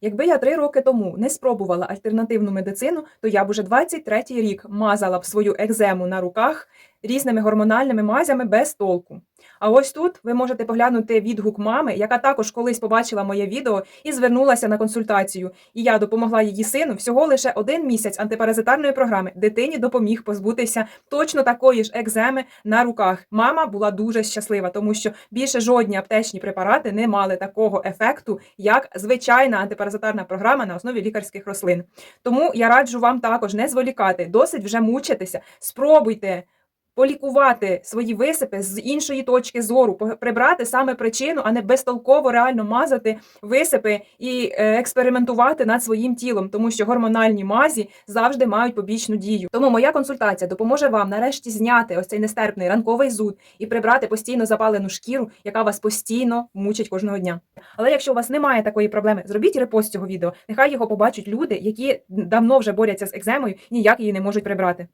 Якби я три роки тому не спробувала альтернативну медицину, то я б уже 23-й рік мазала б свою екзему на руках різними гормональними мазями без толку. А ось тут ви можете поглянути відгук мами, яка також колись побачила моє відео і звернулася на консультацію. І я допомогла її сину всього лише один місяць антипаразитарної програми. Дитині допоміг позбутися точно такої ж екземи на руках. Мама була дуже щаслива, тому що більше жодні аптечні препарати не мали такого ефекту, як звичайна антипаразитарна програма на основі лікарських рослин. Тому я раджу вам також не зволікати, досить вже мучитися. Спробуйте полікувати свої висипи з іншої точки зору, прибрати саме причину, а не безтолково реально мазати висипи і е, експериментувати над своїм тілом, тому що гормональні мазі завжди мають побічну дію. Тому моя консультація допоможе вам нарешті зняти ось цей нестерпний ранковий зуд і прибрати постійно запалену шкіру, яка вас постійно мучить кожного дня. Але якщо у вас немає такої проблеми, зробіть репост цього відео. Нехай його побачать люди, які давно вже борються з екземою, ніяк її не можуть прибрати.